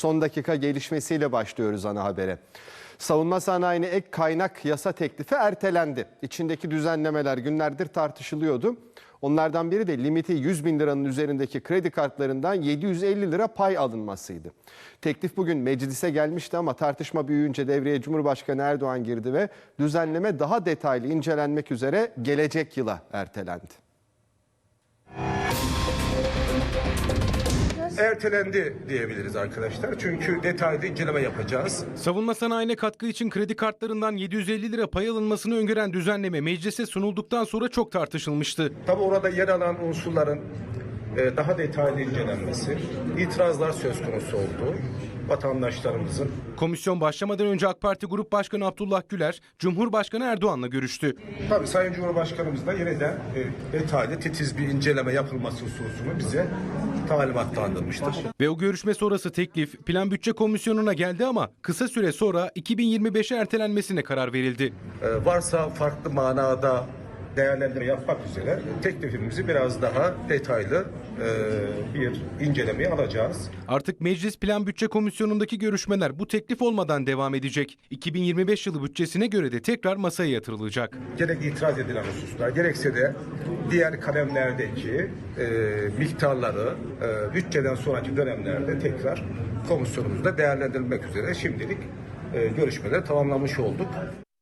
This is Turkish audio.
son dakika gelişmesiyle başlıyoruz ana habere. Savunma sanayine ek kaynak yasa teklifi ertelendi. İçindeki düzenlemeler günlerdir tartışılıyordu. Onlardan biri de limiti 100 bin liranın üzerindeki kredi kartlarından 750 lira pay alınmasıydı. Teklif bugün meclise gelmişti ama tartışma büyüyünce devreye Cumhurbaşkanı Erdoğan girdi ve düzenleme daha detaylı incelenmek üzere gelecek yıla ertelendi. Ertelendi diyebiliriz arkadaşlar. Çünkü detaylı inceleme yapacağız. Savunma sanayine katkı için kredi kartlarından 750 lira pay alınmasını öngören düzenleme meclise sunulduktan sonra çok tartışılmıştı. Tabi orada yer alan unsurların daha detaylı incelenmesi, itirazlar söz konusu oldu vatandaşlarımızın. Komisyon başlamadan önce AK Parti Grup Başkanı Abdullah Güler, Cumhurbaşkanı Erdoğan'la görüştü. Tabii Sayın Cumhurbaşkanımız da yeniden e, detaylı, titiz bir inceleme yapılması hususunu bize talimatlandırmıştır. Ve o görüşme sonrası teklif Plan Bütçe Komisyonu'na geldi ama kısa süre sonra 2025'e ertelenmesine karar verildi. E, varsa farklı manada değerlendirme yapmak üzere teklifimizi biraz daha detaylı e, bir incelemeye alacağız. Artık Meclis Plan Bütçe Komisyonu'ndaki görüşmeler bu teklif olmadan devam edecek. 2025 yılı bütçesine göre de tekrar masaya yatırılacak. gerek itiraz edilen hususlar gerekse de diğer kalemlerdeki e, miktarları e, bütçeden sonraki dönemlerde tekrar komisyonumuzda değerlendirilmek üzere şimdilik e, görüşmeleri tamamlamış olduk.